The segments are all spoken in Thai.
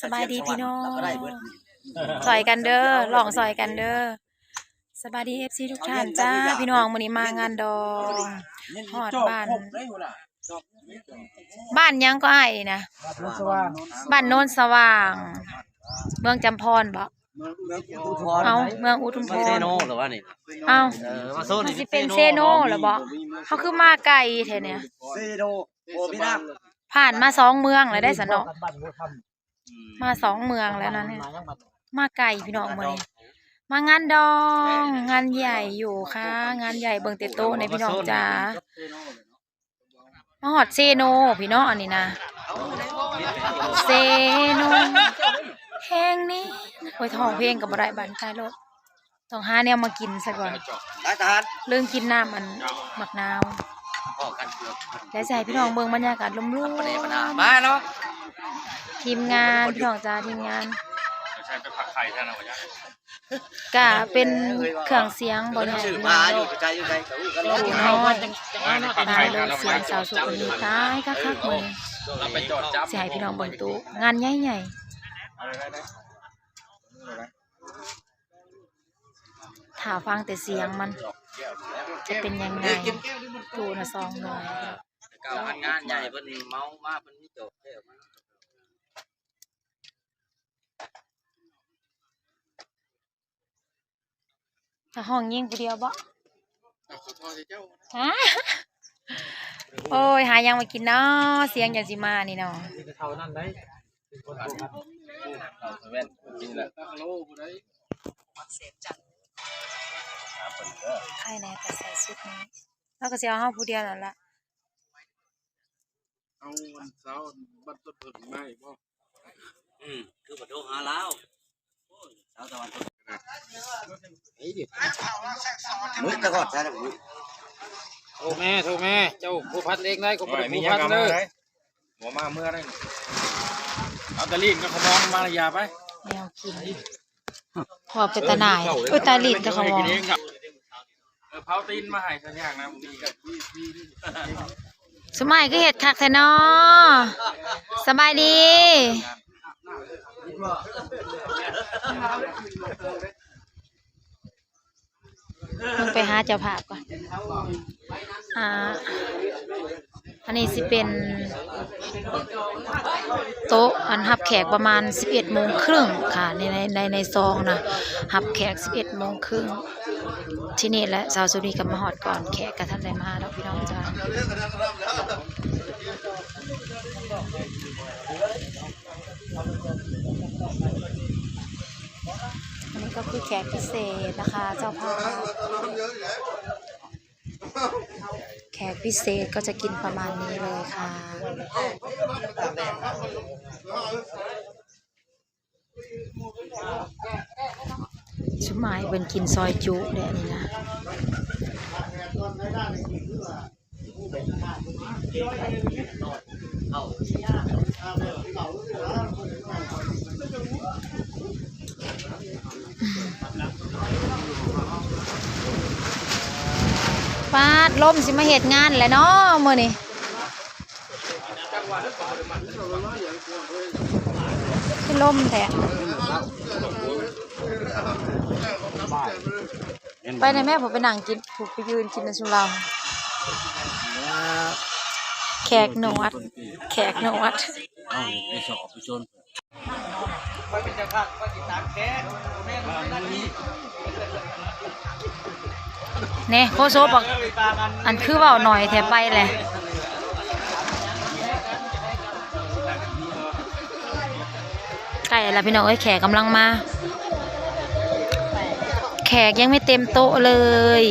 สบายดีพี่น้องแล้วก็ได้เบิดซอยกันเด้อลองซอยกันเด้อสบายดีเอฟซีทุกท่านจ้าพี่น้องมื้อนี้มางานดองฮอดบ้านบ้านยังก็ไอ้นะรถสว่างบ้านโน้นสว่าง เมืองจำพรบ่อุทธรณ์เอาเมืองอุทุมพเซรโนหรือว่านี่เอาเออมาโซนมันสิเป็นเซโนเหรอบ่เขาคือมาไกลแท้เนี่ยเซโนโอ้พี่น้ผ่านมาสองเมืองแล้วได้สนอบ้านหัวคำ มาสองเมืองแล้วนะเนี่ยมายังบัดมาไกลพี่น้องมื้อนี้มางานดอง งานใหญ่อยู่ค่ะ งานใหญ่เบิ่งเตโตในพี่น้องจ้ามาฮอดเซโนพี่น้องอันนี้นะเซโนเพลงนี้โอ้ยท้องเพลงกับบ่ได้บันตายโลดต้องหาแนวมากินซะก่อนได้ทหารเรื่องกินน้ำมันมักนาวพ่อกันเกือบและใส่พี่น้องเบิ่งบรรยากาศลมรุ่ประเดี๋ยวนะมาเนาะ ทีมงานพี่น้องจ้าทีมงานใช้ไปผักไข่แทนเอาไว้ยังกะเป็นเครื่องเสียงบ่ใหญ่ชื่อพี่มาน้องอยู่ไกลอยู่ไกลแต่ว่ากันอยู่น้อยตายเลยเสียงสาวสุขนี้ตายคักๆมื้อนี้เราไปจอดจับสิให้พี่น้องเบิ่งตู้งานใหญ่ๆถ้าฟังแต่เสียงมันจะเป็นยังไงตู้น่ะซองน้อยเก่างานใหญ่เพิ่นเมามาเพิ่นมีโจทย์เด้อมา ถ้าห้องยิงผู้เดียวบ่ฮะโอ้ยหายังมากินเนาะเสียงอย่างสิมานี่เนาะที่จะเท่านั้นได้เป็นคนโกงกันเราเว่นกินแหละใครแน่แต่ใส่ชุดนี้แล้วก็สิเอาเฮาผู้เดียวนั่นล่ะเอาวันเสาร์บัตรต้นเพิ่นมาอีกบ่อืมคือบ่โทรหาลาวโอ้ยสาวตะวันตก มึงตะกอดใช่ไหมมึงโทรแม่โทรแม่เจ้าผู้พัดเองได้ก็บ่ไม่ได้มีผู้ยัพังดกำเลมายได้หัวมาเมื่อได้เอาตะลีนก็ขมองมาระยาไปแนวกินพอเป็นตาหน่ายเอ้ยตาลีดก็เขามองเองครับเออเผาตีนมาให้สักอย่างนะมึงดีกับสมัยก็เฮ็ดคักแท้เนาะสบายดีลง ไปหาเจ้าภาพก่อนอ่าอันนี้สิเป็น โต๊ะอันหับแขกประมาณ 11โมงครึ่งค่ะในในในในซองนะหับแขก 11โมงครึ่งที่นี่แหละสาวสุรีกับมาหอดก่อนแขกกับท่านได้มาแล้วพี่น้องจ้า คือแขกพิเศษนะคะ เจ้าภาพแขกพิเศษก็จะกินประมาณนี้เลยค่ะชุมายเป็นกินซอยจุเด้อนี่นะฟา ดล่มสิมาเหตุงานแหละเนาะมื้อนี้คือลมแท้ไปในแม่ผมไปนั่งกินผมไปยืนกินในสุราแขกหนวดแขกหนวดเอาไปสอบไปชนไปเป็นจังหวัดไปติดตามแค่แม่นั่นนี้ เน่โคโซบอกอันคือเบาหน่อยแถไปแหละใกล้แล้วพี่น้องเอ้ยแขกกำลังมา แขกยังไม่เต็มโต๊ะเลย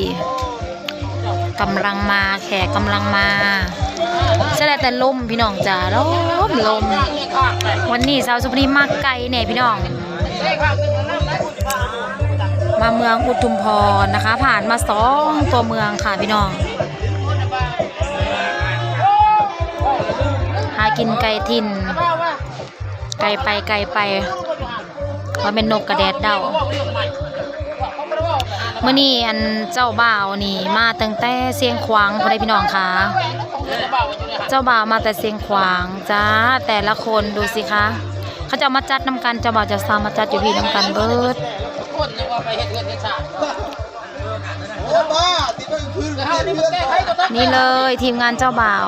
กำลังมาแขกกำลังมาใช่แต่ลมพี่น้องจ๋าลมลม วันนี้สาวสุพรีมากไกลเนี่ยพี่น้อง มาเมืองอุทุมพรนะคะ ผ่านมาสองตัวเมืองค่ะพี่น้อง หากินไก่ทิน ไก่ไปไก่ไปว่าเป็นนกกระแดดเดาเมื่อนี้อันเจ้าบ่าวนี่มาตั้งแต่เสียงขวางพอได้พี่น้องคะเจ้าบ่าวมาแต่เสียงขวางจ้าแต่ละคนดูสิคะ เขาจะมาจัดน้ำกันเจ้าบ่าวจะสามาจัดอยู่พี่น้ำกันเบิด คนนึกว่าไปเฮ็ดเงินเฮ็ดชาติโอ้บ้าที่มันพื้นแล้วเฮานี่มันแก้ไขก็ต้องนี่เลยทีมงานเจ้าบ่าว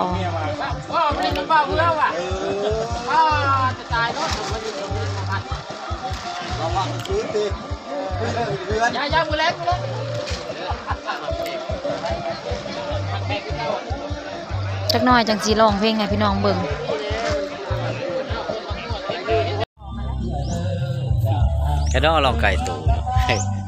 ว่ามันเป็นบ้าเพื่อว่ะอ่าจะตายเนาะมันอยู่ตรงนี้พันระวังพื้นดิเพื่อนยายามือแรงมือแรงจักหน่อยจังสีร้องเพลงให้พี่น้องเบิ่งแค่ต้องลองไก่ตูเฮ้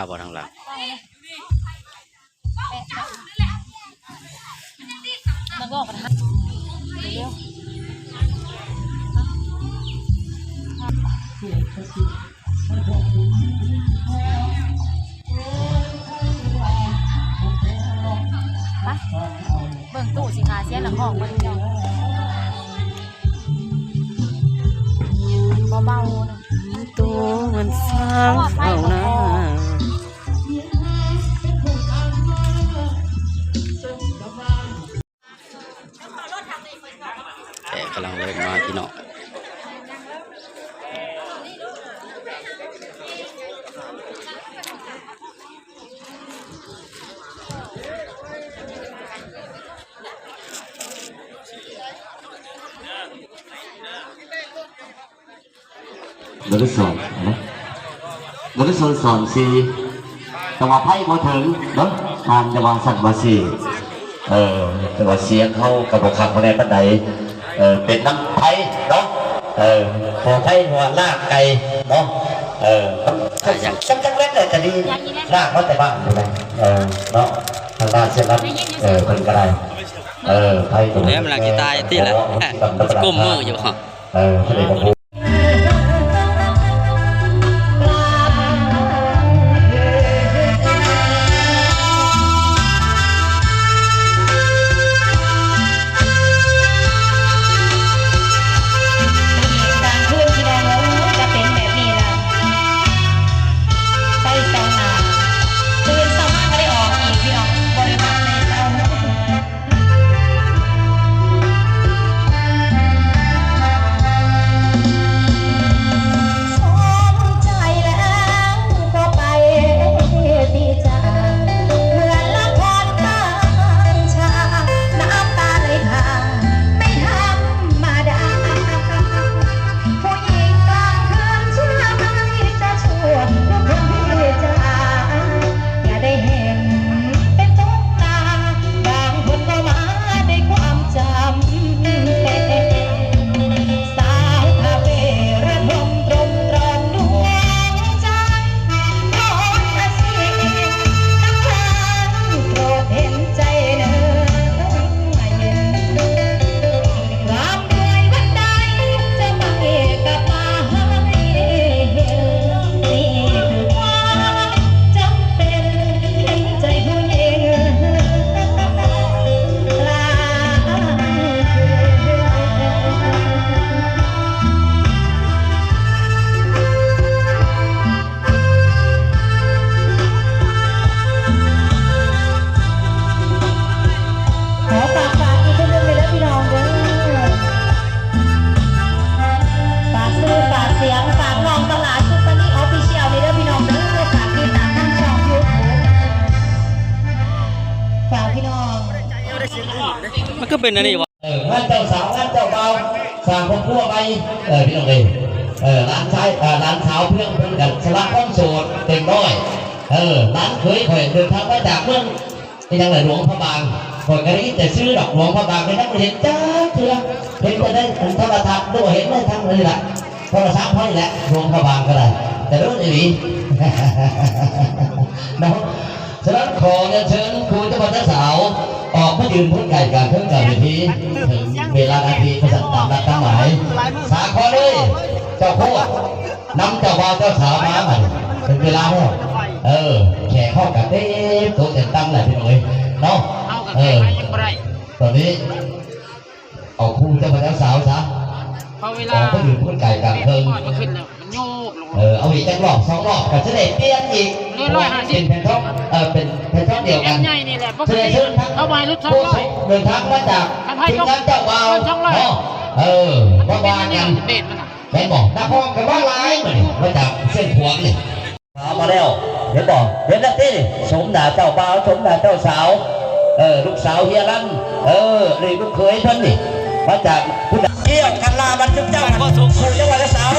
าวบอทางหลังมันก็ออกกันฮะเร็วเบิ่งตู้สิงาเสียหลังห้องมันเนาะเบาๆนะตัวมันสร้างเฝ้าหน้า บริสุทธิ์นะบริสุทธิ์สอนสีจังหวะไพ่บ่ถึงเนาะงานจังหวะสัตว์บ่สีเออจังหวะเสียงเข้ากับบ่คักบ่ได้ปานใดเออเป็นน้ำไผ่เนาะเออพอไผ่หัวลากไก่เนาะเออจังจังเล็กเลยก็ดีลากมาแต่บ้านอยู่เลยเออเนาะทางด้านเช่นนั้นเออเพิ่นก็ได้เออไผ่ตรงแล้วมันหลังกีตาร์ที่แหละก้มมืออยู่ฮะเออเพิ่นได้บอก เป็นอันนี้วะเอองานเจ้าสาวงานเจ้าเบาวสร้างครอบครัวไปเออพี่น้องเองเออร้านชายเออร้านสาวเพื่อนเพื่อนกันสละความโสดเต็มร้อยเออร้านเคยข่อยเดินทางมาจากเมืองที่ยังไหนหลวงพระบางข่อยก็ได้ยินแต่ชื่อดอกหลวงพระบางไม่ได้เห็นจ้าเถื่อเห็นแต่ได้โทรทัศน์ด้วยเห็นได้ทั้งเลยแหละโทรศัพท์เขานี่แหละหลวงพระบางก็ได้แต่รู้ไม่ดีเนาะ ฉะนั้นขอเรียนเชิญครูเจ้าบ่าวเจ้าสาวออกมายืนพูดไก่กันเพื่อกับวิธีถึงเวลานาทีประสันตามนัดตั้งหมายสาขอเลยเจ้าพ่อน้ำเจ้าบ่าวเจ้าสาวมาใหม่ถึงเวลาแล้วเออแขกเข้ากันเด้โต๊ะเต็มตั้งแหละพี่น้องเอ้ยเนาะเอากับเอแกอไปยังบ่ได้ตอนนี้เอาคู่เจ้าบ่าวเจ้าสาวซะพอเวอลาอกไปอยู่พูดไก่กลางเพิง ก่อนมาขึ้นแล้วมันโยกลง เออเอาอีกจักรอบสองรอบก็จะได้เปลี่ยนอีกเรียบร้อยห้าสิบ เป็นแผ่นท็อปเออเป็นแผ่นท็อปเดียวแอกันมใหญ่นี่แหละปกแสดติงเชิญทั้งเอาไว้รถช่องผู้ร้อย เดินทางมาจากทำให้ทีมงานเจ้าบ่าวช่องร้อย เนาะเออว่าเป็นว่าอันกันี้นเด็ดมันอะแม่นบอกนักพ้องกันว่าร้ายเหมือนมาจากเส้นพวงนี่เอามาแล้วเห็นบอกเห็นแล้วที่สมหนาเจ้าบ่าวสมหนาเจ้าสาวเออลูกสาวเฮียรันเออนี่ลูกเคยเพิ่นนี่มาจากพุทธเกี่ยวกันลาบรรทุกเจ้าก็สูงคู่จังหวัดละสาว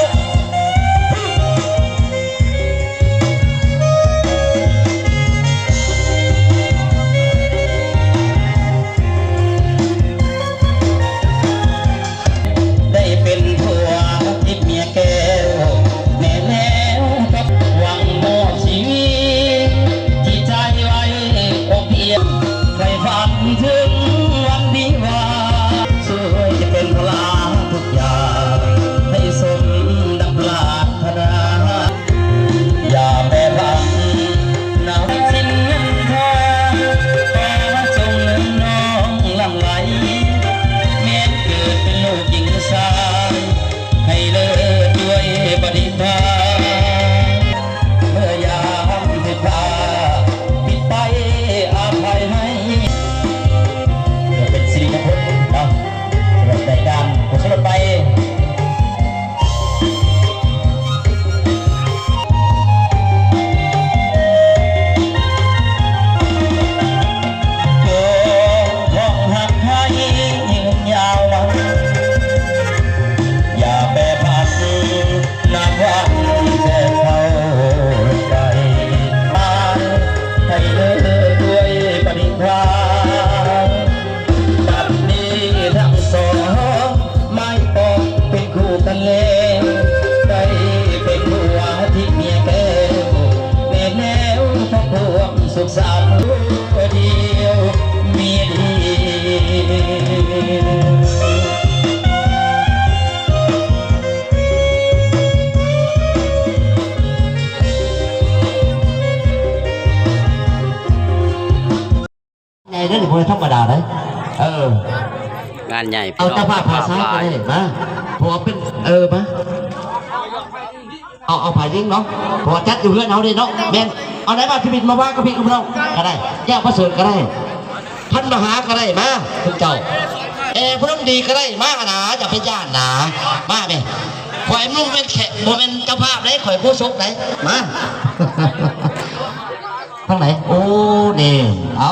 งานใหญ่เอาเจ้าภาพภาษาก็ได้มาผัวเป็นเออมาเอาเอาผ่ายิงเนาะผัวจัดอยู่เพื่อนเอาดิเนาะแมนเอาไหนมาที่บินมาว่าก็พี่กับเราก็ได้แยกพระสวดก็ได้ท่านมหาก็ได้มาทุกเจ้าเออพระดีก็ได้มาหนาอย่าไปย่านหนามาไหมข่อยมุ่งเป็นแขกบ่เป็นเจ้าภาพเลยข่อยผู้ชกไหนมา ทางไหนโอ้นี่เอา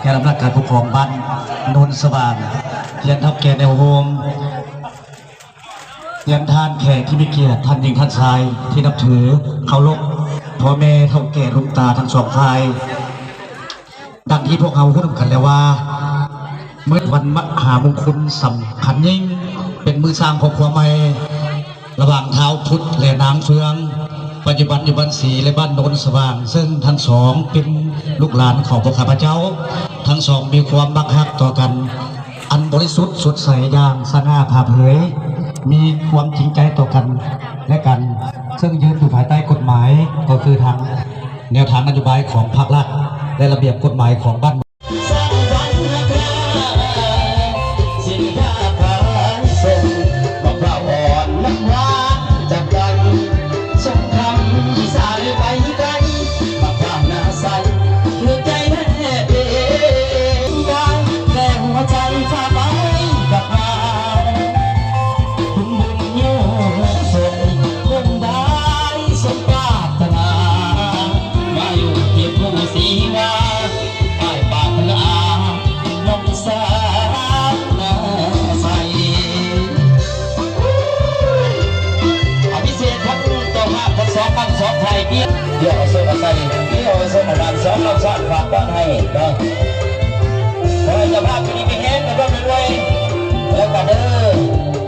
แค่รับราชการปกครองบ้านโนนสว่างเรียนทับแก่แนวโฮมเรียนทานแขกที่มีเกียรติท่านหญิงท่านชาย ที่นับถือเคารพพ่อแม่เท่าแก่ลุงตาทั้งสองฝ่ายดังที่พวกเขาพูดกันแล้วว่า เมื่อวันมหามงคลสำคัญยิ่ง เป็นมือสร้างครอบครัวใหม่ระหว่างเท้าพุทธและนางเฟือง ปัจจุบันอยู่บ้านศรีและบ้านโนนสว่าง ซึ่งทั้งสองเป็นลูกหลานของพระข้าพเจ้า ทั้งสองมีความบักฮักต่อกัน อันบริสุทธิ์สดใสอย่างสง่าผ่าเผย มีความจริงใจต่อกันและกัน ซึ่งยืนอยู่ภายใต้กฎหมายก็คือทางแนวทางนโยบายของพรรครัฐและระเบียบกฎหมายของบ้าน เดี๋ยวเอาเสื้อมาบ้านสองเราสร้างฝากบ้านให้เนาะขอให้เจ้าภาพที่นี่มีแห้งกันบ้างด้วยแล้วกันเด้อ